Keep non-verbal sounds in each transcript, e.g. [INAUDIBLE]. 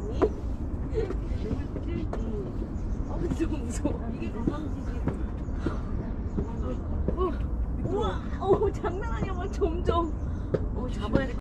언니? 아 근데 무서워. 이게 어, 우와, 어 장난 아니야, 막 점점. 어 잡아야 될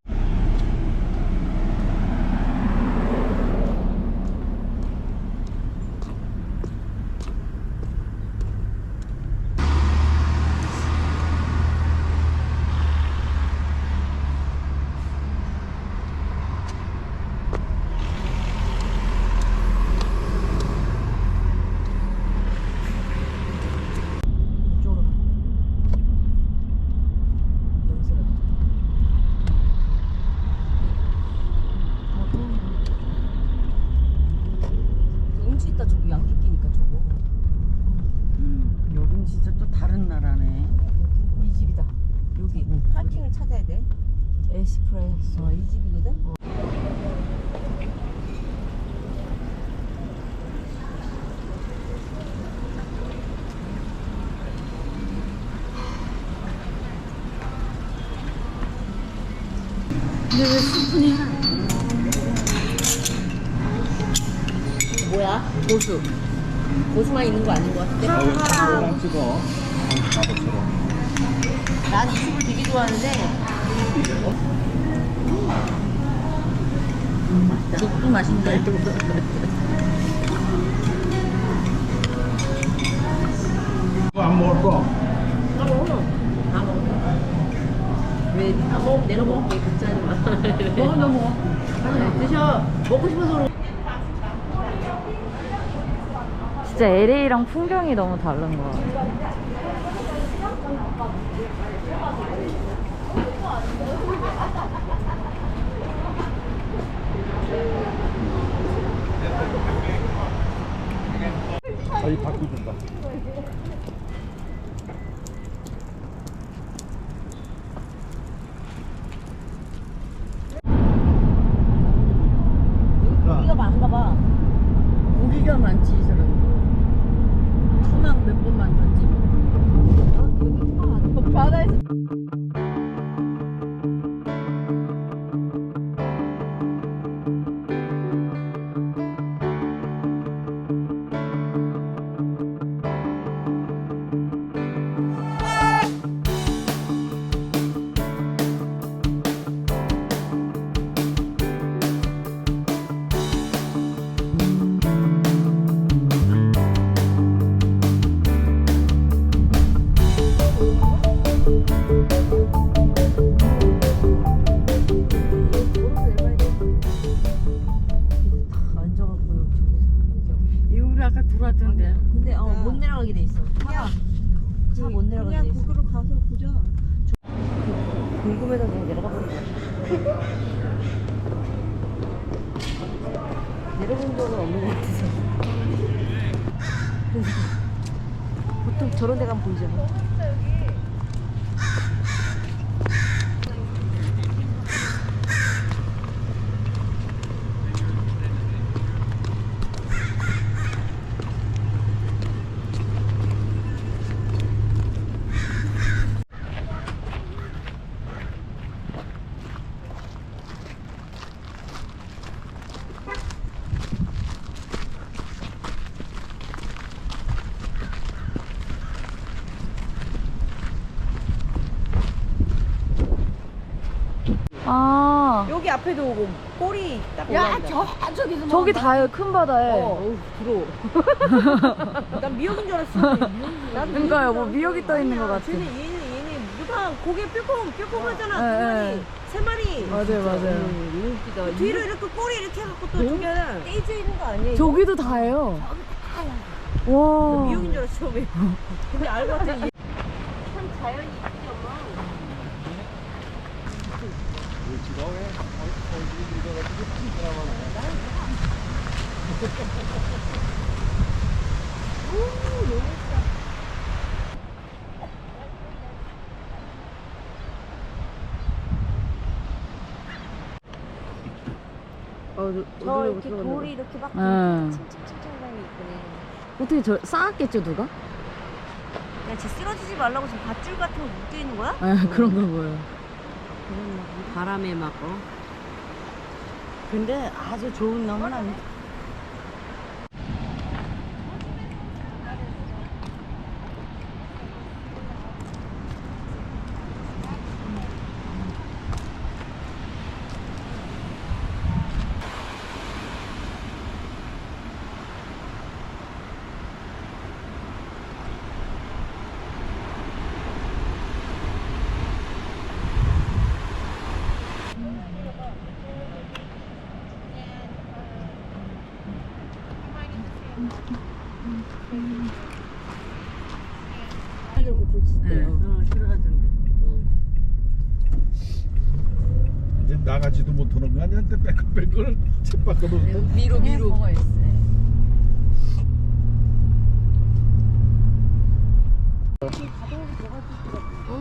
에스프레소. 어, 이 집이거든 근데 왜 스푼이 하나? 뭐야? 고수 고수만 있는 거 아닌 거 같은데 사과랑 찍어. 바보처럼. 난이 집을 되게 좋아하는데 죽도 맛있네. 그거 안 먹을 거? 다 먹어. 다 먹어. 왜다 [LAUGHS] 먹으면 내가 먹을게 걱정하지 마 먹어 너 먹어 아니, 드셔. 먹고 싶어서 그런 진짜 LA랑 풍경이 너무 다른 것같 아. 아이 바꿔준다. 내려본 적은 없는 것 같아서. [LAUGHS] 보통 저런 데 가면 보이잖아 아, 여기 앞에도 오고 꼬리 딱 야, 올라온다. 저 저기서 뭐 저기 다요, 큰 바다에. 어, 어우, 부러워. [LAUGHS] 난 미역인 줄 알았어. 나도 그러니까요, 뭐 미역인 줄 미역이 떠 있는 것 아니야. 같아. 쟤네 얘네 얘네 누가 고개 뾰꼼 뾰꼼하잖아. 네, 두 마리, 네. 세 마리. 맞아요, 맞아요. 음, 너무 웃기다. 뒤로 이렇게 꼬리 이렇게 해갖고 또 저게 떼져 있는 거? 이거? 저기도 다예요. 나 와. 미역인 줄 알았어 처음에. 근데 알고 봤더니 얘- 참 자연이 있지 엄마. 어, 저 이렇게 돌이 이렇게 막 응. 층층층층하게 있네. 어떻게 저 쌓았겠죠, 누가? 야, 쟤 쓰러지지 말라고 지금 밧줄 같은 거 묶여 있는 거야? 아, 그런 거 보여. 바람에 막 어. 근데 아주 좋은 놈은 아니. 하려고 네. 고치대요. 어, 들어가던데. 이제 나가지도 못하는 거 아니야? 근데 뺑글뺑글 책 밖으로 미로 미로. 뭐가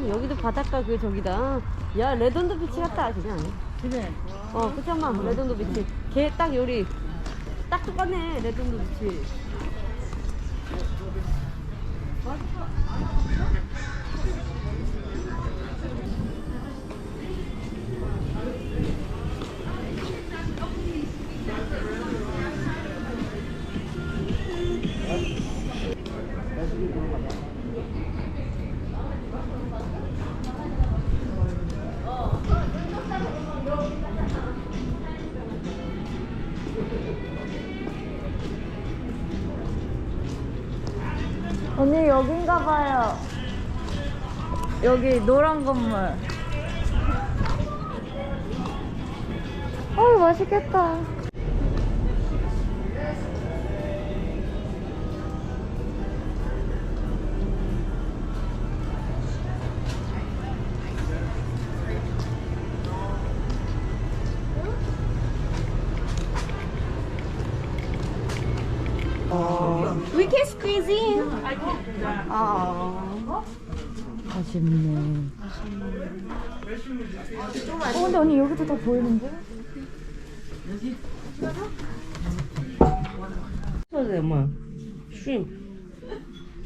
여기도 바닷가 그 저기다. 야 레돈도 비치 같다 그냥. 그래. 어 그치 엄마 레돈도 비치. 걔 딱 요리. 딱 똑같네 레돈도 비치. 언니 여긴가 봐요. 여기 노란 건물. 맛있겠다. We can squeeze in. 아쉽네. 어 근데 언니 여기도 다 보이는데? 그래 엄마. 쉼.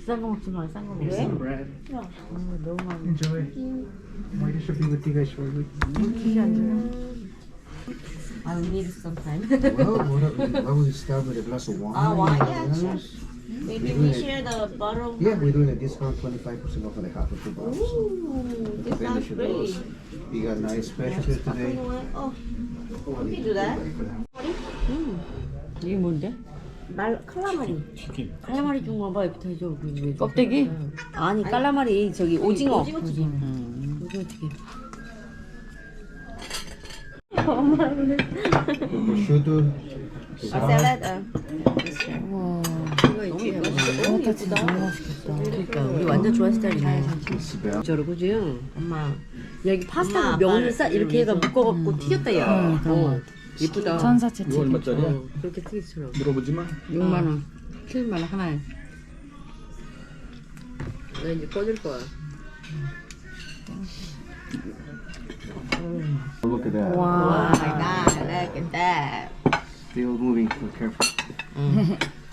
싼 거 먹지 마. 싼 거 먹지 마. bread. 너무 많아. Enjoy. Why should be with you guys for a week? I will need some time. Well, why don't we, why don't we start with a glass of wine? Ah, wine, yeah, Yes. sure. Maybe we share the bottle. Yeah, we're doing a discount 25% off on the half of two bottles. Ooh, this sounds Finish with great. those. You got nice specialties today. Oh, Can do that. 이게 뭔데? 말 칼라마리. 튀김 칼라마리 좀 와봐 이렇게 해줘. 껍데기? 아니 칼라마리 저기 오징어. 오징어 튀김. 음. 오징어 튀김. Prosciutto. 샐러드. 너무 예쁘다. 너무 예쁘다. 그러니까 우리 완전 좋아하는 스타일이네. 저러 그지? 엄마 여기 파스타 면을 싸 이렇게 해가 묶어갖고 튀겼다 야. 응, 그런 어, 예쁘다. 천사채 이거 얼마짜리야? 어, 그렇게 튀기처럼. 물어보지 마 6만 원. 7만 원 하나에. 나 이제 꺼질 거야. Look at that. 와. my god, look at that. Still moving. Be careful.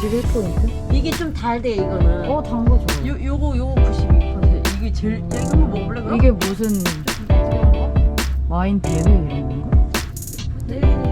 91%? 이게 좀 달대 이거는. 어, 단 거 좋아. 요 요거 요거 92%. 이게 제일 야, 이거 한번 먹어볼래 그럼? 이게 무슨 와인 대회 이런 건가? 네.